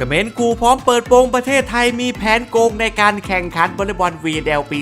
เขมรกูพร้อมเปิดโปงประเทศไทยมีแผนโกงในการแข่งขันวอลเลย์บอล VNL ปี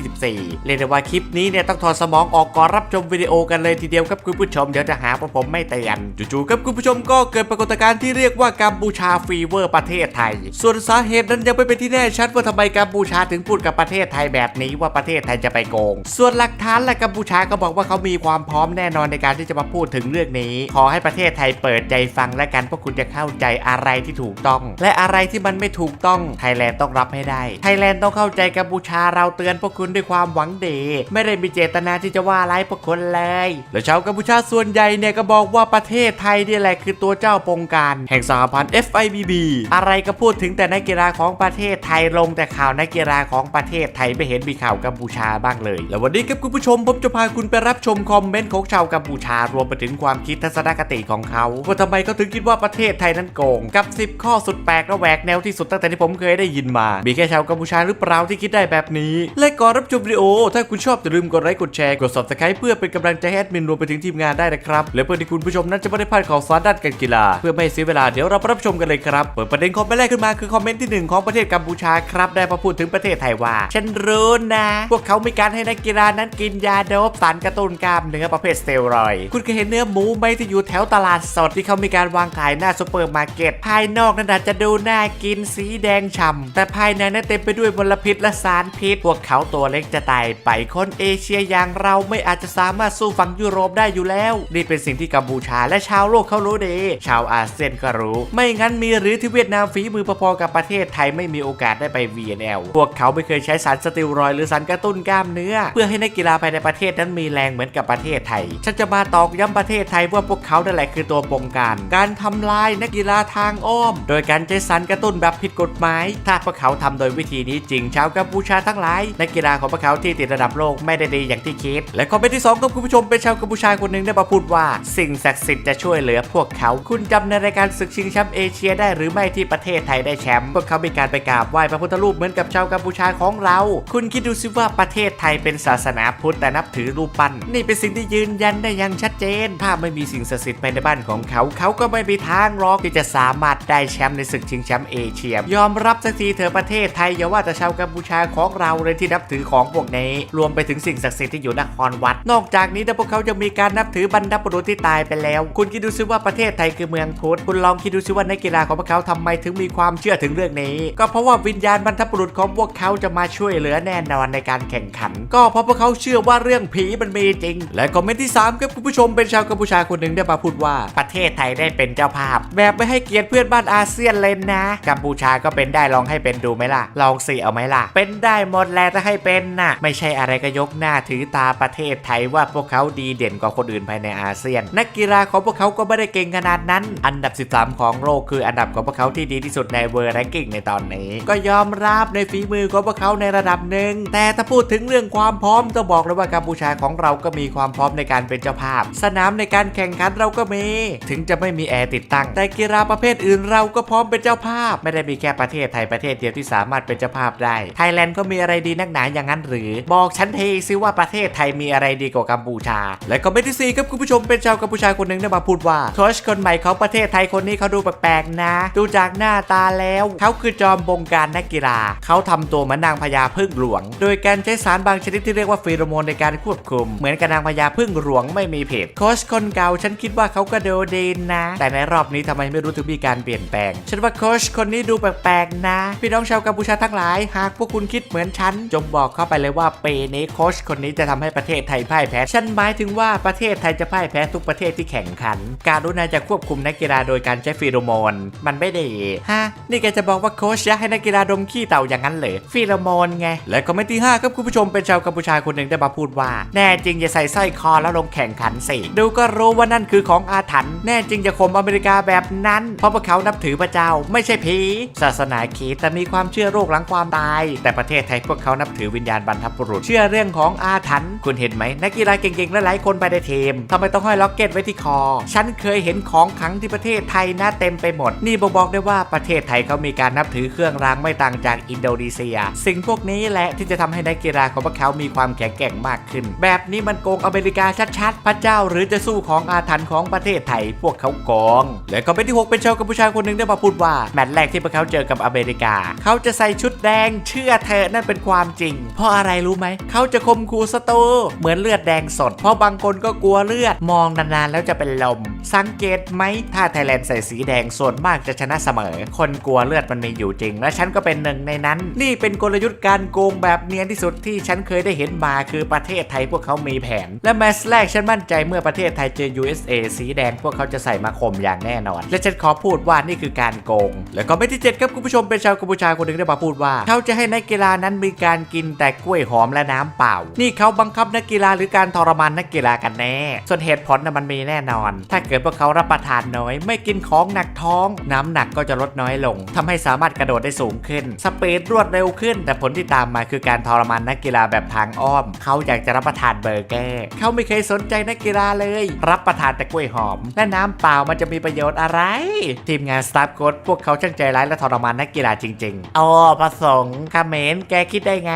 2024 เรียกได้ว่าคลิปนี้เนี่ยต้องถอดสมองออกก่อนรับชมวิดีโอกันเลยทีเดียวครับคุณผู้ชมเดี๋ยวจะหาว่าผมไม่เตือนจู่ๆครับคุณผู้ชมก็เกิดปรากฏการณ์ที่เรียกว่ากัมพูชาฟีเวอร์ประเทศไทย ส่วนสาเหตุนั้นยังไม่เป็นที่แน่ชัดว่าทำไมกัมพูชาถึงพูดกับประเทศไทยแบบนี้ว่าประเทศไทยจะไปโกง ส่วนหลักฐานและกัมพูชาก็บอกว่าเขามีความพร้อมแน่นอนในการที่จะมาพูดถึงเรื่องนี้ ขอให้ประเทศไทยเปิดใจฟังและกันเพวกคุณจะเข้าใจอะไรที่ถูกต้อง และอะไรที่มันไม่ถูกต้องไทยแลนด์ต้องรับให้ได้ไทยแลนด์ต้องเข้าใจกัมพูชาเราเตือนพวกคุณด้วยความหวังดีไม่ได้มีเจตนาที่จะว่าร้ายพวกคุณเลยและชาวกัมพูชาส่วนใหญ่เนี่ยก็บอกว่าประเทศไทยนี่แหละคือตัวเจ้าปงการ แห่งสหพันธ์ FIBB อะไรก็พูดถึงแต่นักกีฬาของประเทศไทยลงแต่ข่าวนักกีฬาของประเทศไทยไม่เห็นมีข่าวกัมพูชาบ้างเลย แล้ววันนี้ครับคุณผู้ชมผมจะพาคุณไปรับชมคอมเมนต์ของชาวกัมพูชารวมไปถึงความคิดทัศนคติของเขาว่าทำไมเขาถึงคิดว่าประเทศไทยนั้นโกงกับ 10 ข้ออสุดแปลกและแหวกแนวที่สุดตั้งแต่ที่ผมเคยได้ยินมา มีแค่ชาวกัมพูชาหรือเปล่าที่คิดได้แบบนี้ และก่อนรับชมวิดีโอ ถ้าคุณชอบอย่าลืมกดไลค์กดแชร์กด subscribe เพื่อเป็นกำลังใจให้แอดมินรวมไปถึงทีมงานได้นะครับ และเพื่อที่คุณผู้ชมนั้นจะไม่ได้พลาดข่าวสารด้านการกีฬา เพื่อไม่เสียเวลาเดี๋ยวเรารับชมกันเลยครับเปิดประเด็นคอมเมนต์แรกขึ้นมาคือคอมเมนต์ที่หนึ่งของประเทศกัมพูชาครับได้มาพูดถึงประเทศไทยว่าฉันรู้นะ พวกเขามีการให้นักกีฬานั้นกินยาโดบสารกระตุ้นกล้ามเนื้อประเภทสเตียรอยคุณเคยเห็นเนื้อหมูไหมที่อยู่แถวตลาดสดที่เขามีการวางขายหน้าซูเปอร์มาร์เก็ตภายนอกนั้นอาจจะดูน่ากินสีแดงฉ่ำแต่ภายในนั้นเต็มไปด้วยมลพิษและสารพิษ พวกเขาตัวเล็กจะตายไปคนเอเชียอย่างเราไม่อาจจะสามารถสู้ฝั่งยุโรปได้อยู่แล้ว นี่เป็นสิ่งที่กัมพูชาและชาวโลกเขารู้ดีชาวอาเซียนก็รู้ ไม่งั้นมีหรือที่เวียดนามฝีมือพอๆกับประเทศไทยไม่มีโอกาสได้ไป VNL พวกเขาไม่เคยใช้สารสเตียรอยด์หรือสารกระตุ้นกล้ามเนื้อ เพื่อให้นักกีฬาภายในประเทศนั้นมีแรงเหมือนกับประเทศไทยฉันจะมาตอกย้ำประเทศไทยว่าพวกเขานั่นแหละคือตัวบงการ การทำลายนักกีฬาทางอ้อมโดยการใช้สารกระตุ้นแบบผิดกฎหมาย ถ้าพวกเขาทำโดยวิธีนี้จริงชาวกัมพูชาทั้งหลายนักกีฬาของพวกเขาที่ติดระดับโลกไม่ได้ดีอย่างที่คิด และคอมเมนต์ที่สองครับคุณผู้ชมเป็นชาวกัมพูชาคนหนึ่งได้มาพูดว่า สิ่งศักดิ์สิทธิ์จะช่วยเหลือพวกเขาคุณจำในรายการศึกชิงแชมป์เอเชียได้หรือไม่ที่ประเทศไทยได้แชมป์พวกเขามีการไปกราบไหว้พระพุทธรูปเหมือนกับชาวกัมพูชาของเรา คุณคิดดูสิว่าประเทศไทยเป็นศาสนาพุทธแต่นับถือรูปปั้นนี่เป็นสิ่งที่ยืนยันได้อย่างชัดเจน ถ้าไม่มีสิ่งศักดิ์สิทธิ์ภายในบ้านของเขา เขาก็ไม่มีทางหรอกที่จะสามารถได้แชมป์ในศึกชิงแชมป์เอเชีย ยอมรับสักทีเถอะประเทศไทยอย่าว่าแต่ชาวกัมพูชาของเราเลยที่นับถือของพวกนี้ รวมไปถึงสิ่งศักดิ์สิทธิ์ที่อยู่นครวัด นอกจากนี้นะพวกเขายังมีการนับถือบรรพบุรุษที่ตายไปแล้ว คุณคิดดูซิว่าประเทศไทยคือเมืองพุทธคุณลองคิดดูซิว่านักกีฬาของพวกเขาทำไมถึงมีความเชื่อถึงเรื่องนี้ ก็เพราะว่าวิญญาณบรรพบุรุษของพวกเขาจะมาช่วยเหลือแน่นอนในการแข่งขัน ก็เพราะพวกเขาเชื่อว่าเรื่องผีมันมีจริง และคอมเมนต์ที่สามครับคุณผู้ชมเป็นชาวกัมพูชาคนหนึ่งได้มาพูดว่าประเทศไทยได้เป็นเจ้าภาพ แบบไม่ให้เกียรติเพื่อนบ้านอาาเซียนเลยนะ กัมพูชาก็เป็นได้ลองให้เป็นดูไหมล่ะ ลองสิเอาไหมล่ะ เป็นได้หมดแหล้วถ้าให้เป็นน่ะ ไม่ใช่อะไรก็ยกหน้าถือตาประเทศไทยว่าพวกเขาดีเด่นกว่าคนอื่นภายในอาเซียน นักกีฬาของพวกเขาก็ไม่ได้เก่งขนาดนั้น อันดับ 13 ของโลกคืออันดับของพวกเขาที่ดีที่สุดในเวอร์แรงกิ้งในตอนนี้ ก็ยอมรับในฝีมือของพวกเขาในระดับหนึ่งแต่ถ้าพูดถึงเรื่องความพร้อมต้องบอกเลยว่ากัมพูชาของเราก็มีความพร้อมในการเป็นเจ้าภาพ สนามในการแข่งขันเราก็มี ถึงจะไม่มีแอร์ติดตั้งแต่กีฬาประเภทอื่นเราก็พร้อมเป็นเจ้าภาพ ไม่ได้มีแค่ประเทศไทยประเทศเดียวที่สามารถเป็นเจ้าภาพได้ ไทยแลนด์ก็มีอะไรดีนักหนาอย่างนั้นหรือ บอกฉันเทีซิว่าประเทศไทยมีอะไรดีกว่ากัมพูชา และคอมเมนต์ที่สี่ครับคุณผู้ชมเป็นชาวกัมพูชาคนหนึ่งได้มาพูดว่าโค้ชคนใหม่ของประเทศไทยคนนี้เขาดูแปลกๆนะ ดูจากหน้าตาแล้วเขาคือจอมบงการนักกีฬาเขาทำตัวเหมือนนางพญาพึ่งหลวง โดยการใช้สารบางชนิดที่เรียกว่าฟีโรโมนในการควบคุม เหมือนกับนางพญาพึ่งหลวงไม่มีเพจโค้ชคนเก่าฉันคิดว่าเขาก็ดูดีนะ แต่ในรอบนี้ทำไมไม่รู้ถึงมีการเปลี่ยนแปลงฉันว่าโค้ชคนนี้ดูแปลกๆนะ พี่น้องชาวกัมพูชาทั้งหลาย หากพวกคุณคิดเหมือนฉัน จงบอกเข้าไปเลยว่าปีนี้โค้ชคนนี้จะทำให้ประเทศไทยพ่ายแพ้ ฉันหมายถึงว่าประเทศไทยจะพ่ายแพ้ทุกประเทศที่แข่งขัน การรุณาจะควบคุมนักกีฬาโดยการใช้ฟีโรโมน มันไม่ดีฮะ นี่แกจะบอกว่าโค้ชจะให้นักกีฬาดมขี้เต่าอย่างนั้นเหรอฟีโรโมนไง และคอมเมนต์ที่5ครับคุณผู้ชมเป็นชาวกัมพูชาคนหนึ่งได้มาพูดว่า แน่จริงอย่าใส่สร้อยคอแล้วลงแข่งขันสิ ดูก็รู้ว่านั่นคือของอาถรรพ์ แน่จริงอย่าข่มอเมริกาแบบนั้น เพราะพวกเขานับถือพระเจ้าไม่ใช่ผีศาสนาคริสต์แต่มีความเชื่อโรคหลังความตาย แต่ประเทศไทยพวกเขานับถือวิญญาณบรรพบุรุษเชื่อเรื่องของอาถรรพ์คุณเห็นไหมนักกีฬาเก่งๆหลายๆคนไปในทีมทำไมต้องห้อยล็อกเก็ตไว้ที่คอ ฉันเคยเห็นของขังที่ประเทศไทยนะเต็มไปหมด นี่บอกบอกได้ว่าประเทศไทยเขามีการนับถือเครื่องรางไม่ต่างจากอินโดนีเซีย สิ่งพวกนี้แหละที่จะทำให้นักกีฬาของพวกเขามีความแข็งแกร่งมากขึ้น แบบนี้มันโกงอเมริกาชัดๆ พระเจ้าหรือจะสู้ของอาถรรพ์ของประเทศไทยพวกเขาโกงและก็เป็นที่หกเป็นชาวกัมพูชาคนหนึ่งได้ได้มาพูดว่าแมตช์แรกที่พวกเขาเจอกับอเมริกา เขาจะใส่ชุดแดงเชื่อเธอะนั่นเป็นความจริง เพราะอะไรรู้ไหม เขาจะคมคูสตูเหมือนเลือดแดงสด เพราะบางคนก็กลัวเลือดมองนานๆแล้วจะเป็นลม สังเกตไหมถ้าไทยแลนด์ใส่สีแดงส่วนมากจะชนะเสมอ คนกลัวเลือดมันมีอยู่จริง และฉันก็เป็นหนึ่งในนั้น นี่เป็นกลยุทธ์การโกงแบบเนียนที่สุดที่ฉันเคยได้เห็นมาคือประเทศไทยพวกเขามีแผน และแมตช์แรกฉันมั่นใจเมื่อประเทศไทยเจอ USA สีแดงพวกเขาจะใส่มาข่มอย่างแน่นอน และฉันขอพูดว่านี่คือการโกง แล้วก็ไม่ที่เจ็ดครับคุณผู้ชมเป็นชาวกัมพูชาคนหนึ่งได้มาพูดว่าเขาจะให้นักกีฬานั้นมีการกินแต่กล้วยหอมและน้ำเปล่า นี่เขาบังคับนักกีฬาหรือการทรมานนักกีฬากันแน่ ส่วนเหตุผลนะมันมีแน่นอน ถ้าเกิดพวกเขารับประทานน้อย ไม่กินของหนักท้อง น้ำหนักก็จะลดน้อยลงทำให้สามารถกระโดดได้สูงขึ้น สเปดรวดเร็วขึ้น แต่ผลที่ตามมาคือการทรมานนักกีฬาแบบทางอ้อม เขาอยากจะรับประทานเบอร์เกอร์เขาไม่เคยสนใจนักกีฬาเลย รับประทานแต่กล้วยหอม และน้ำเปล่ามันจะมีประโยชน์อะไร ทีมงานสตาฟโค้ดพวกเขาช่างใจร้ายและทรมานนักกีฬาจริงๆอ๋อประสงค์คาเมนแกคิดได้ไง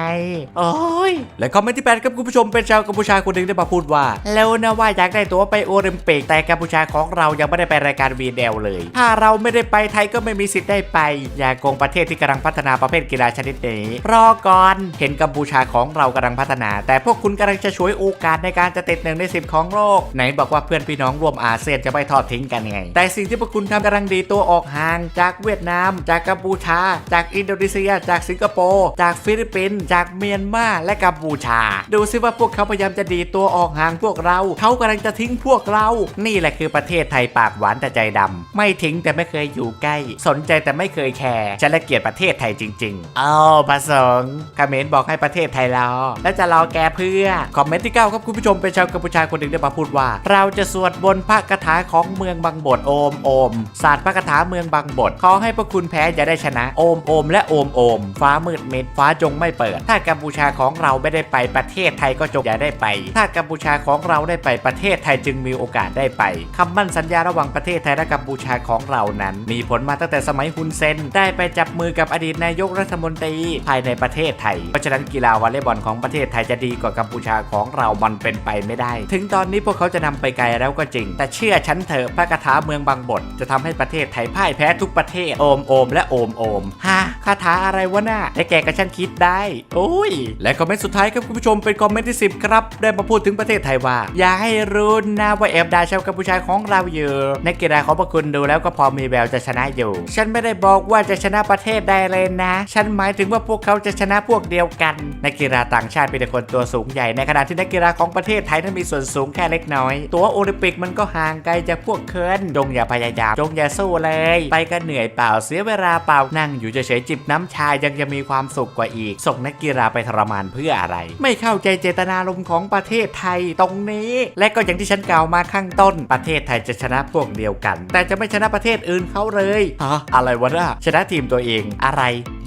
โอ้ย และคอมเมนต์ที่แปดครับคุณผู้ชมเป็นชาวกัมพูชาคนหนึ่งได้มาพูดว่า แล้วนะว่าอยากได้ตั๋วไปโอลิมปิกแต่กัมพูชาของเรายังไม่ได้ไปรายการวีเดลเลย ถ้าเราไม่ได้ไปไทยก็ไม่มีสิทธิ์ได้ไป อย่าโกงประเทศที่กำลังพัฒนาประเภทกีฬาชนิดนี้รอก่อนเห็นกัมพูชาของเรากำลังพัฒนา แต่พวกคุณกำลังจะช่วยโอกาสในการจะติดหนึ่งในสิบของโลกไหนบอกว่าเพื่อนพี่น้องร่วมอาเซียนจะไม่ทอดทิ้งกันไง แต่สิ่งที่พวกคุณทำกำลังดีตัวออกห่างจากเวียดนาม จากกัมพูชา จากอินโดนีเซีย จากสิงคโปร์ จากฟิลิปปินส์ จากเมียนมา และกัมพูชา ดูซิว่าพวกเขาพยายามจะดีตัวออกห่างพวกเรา เขากำลังจะทิ้งพวกเรา นี่แหละคือประเทศไทยปากหวานแต่ใจดำ ไม่ทิ้งแต่ไม่เคยอยู่ใกล้ สนใจแต่ไม่เคยแคร์ ฉันละเกียดประเทศไทยจริงๆอ้าวประสงค์คอมเมนต์บอกให้ประเทศไทยรอ แล้วจะรอแกเพื่อ คอมเมนต์ที่เก้าครับคุณผู้ชมเป็นชาวกัมพูชาคนหนึ่งได้มาพูดว่า เราจะสวดบนพระคาถาของเมืองบางบทโอมโอมศาสตร์พระคาถาเมืองืองบางบทขอให้พวกคุณแพ้อย่าได้ชนะโอมโอมและโอมโอมฟ้ามืดมิดฟ้าจงไม่เปิด ถ้ากัมพูชาของเราไม่ได้ไปประเทศไทยก็จงอย่าได้ไป ถ้ากัมพูชาของเราได้ไปประเทศไทยจึงมีโอกาสได้ไปคำมั่นสัญญาระหว่างประเทศไทยและกัมพูชาของเรานั้น มีผลมาตั้งแต่สมัยฮุนเซนได้ไปจับมือกับอดีตนายกรัฐมนตรีภายในประเทศไทย เพราะฉะนั้นกีฬาวอลเลย์บอลของประเทศไทยจะดีกว่ากัมพูชาของเรามันเป็นไปไม่ได้ ถึงตอนนี้พวกเขาจะนำไปไกลแล้วก็จริง แต่เชื่อฉันเถอะพระคาถาเมืองบางบทจะทำให้ประเทศไทยพ่ายแพ้ทุกประเทศโอมโอมและโอมโอมฮะคาถาอะไรวะน่ะและแกกับฉันคิดได้ โอ้ย และคอมเมนต์สุดท้ายครับคุณผู้ชมเป็นคอมเมนต์ที่ 10 ครับ ได้มาพูดถึงประเทศไทยว่า อย่าให้รู้นะว่าแอบดาชาวกัมพูชาของเราอยู่นักกีฬาของพวกคุณดูแล้วก็พอมีแววจะชนะอยู่ ฉันไม่ได้บอกว่าจะชนะประเทศใดเลยนะ ฉันหมายถึงว่าพวกเขาจะชนะพวกเดียวกันนักกีฬาต่างชาติเป็นคนตัวสูงใหญ่ในขณะที่นักกีฬาของประเทศไทยนั้นมีส่วนสูงแค่เล็กน้อย ตัวโอลิมปิกมันก็ห่างไกลจากพวกเคิร์นจงอย่าพยายามจงอย่าสู้เลยไปก็เหนื่อยเปล่าเสียเวลาเปล่านั่งอยู่เฉยๆจิบน้ำชายังจะมีความสุขกว่าอีก ส่งนักกีฬาไปทรมานเพื่ออะไร ไม่เข้าใจเจตนารมณ์ของประเทศไทยตรงนี้ และก็อย่างที่ฉันกล่าวมาข้างต้น ประเทศไทยจะชนะพวกเดียวกัน แต่จะไม่ชนะประเทศอื่นเขาเลยฮะอะไรวะน่ะชนะทีมตัวเองอะไร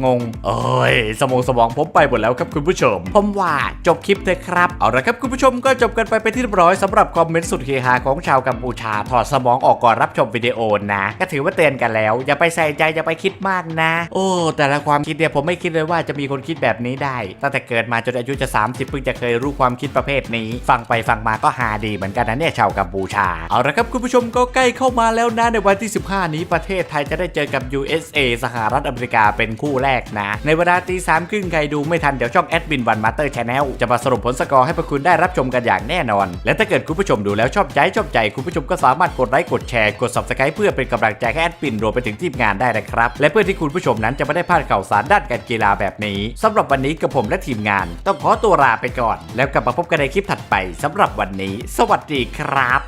งงเอ้ยสมองสมองผมไปหมดแล้วครับคุณผู้ชม ผมว่าจบคลิปเถอะครับ เอาละครับคุณผู้ชมก็จบกันไปเป็นที่เรียบร้อยสำหรับคอมเมนต์สุดเฮฮาของชาวกัมพูชาถอดสมองออกก่อนรับชมวิดีโอนะ ก็ถือว่าเตือนกันแล้ว อย่าไปใส่ใจอย่าไปคิดมากนะ โอ้ แต่ละความคิดเนี่ยผมไม่คิดเลยว่าจะมีคนคิดแบบนี้ได้ ตั้งแต่เกิดมาจนอายุจะ 30เพิ่งจะเคยรู้ความคิดประเภทนี้ ฟังไปฟังมาก็ฮาดีเหมือนกันนะเนี่ยชาวกัมพูชา เอาละครับคุณผู้ชมก็ใกล้เข้ามาแล้วนะในวันที่ 15 นี้ประเทศไทยจะได้เจอกับ USA สหรัฐอเมริกาเป็นคู่แรกนะ ในเวลาตีสามครึ่งใครดูไม่ทันเดี๋ยวช่องแอดมินวันมาสเตอร์ชาแนลจะมาสรุปผลสกอร์ให้พวกคุณได้รับชมกันอย่างแน่นอน และถ้าเกิดคุณผู้ชมดูแล้วชอบใจชอบใจคุณผู้ชมก็สามารถกดไลค์กดแชร์กด subscribe เพื่อเป็นกำลังใจให้แอดมินนรวมไปถึงทีมงานได้นะครับ และเพื่อที่คุณผู้ชมนั้นจะไม่ได้พลาดข่าวสารด้านการกีฬาแบบนี้สำหรับวันนี้กับผมและทีมงาน ต้องขอตัวลาไปก่อน แล้วกลับมาพบกันในคลิปถัดไปสำหรับวันนี้ สวัสดีครับ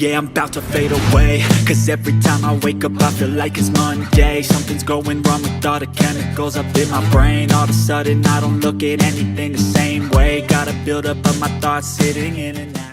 Yeah, I'm about to fade away Cause every time I wake up I feel like it's Monday Something's going wrong with all the chemicals up in my brain All of a sudden I don't look at anything the same way Gotta build up of my thoughts sitting in and out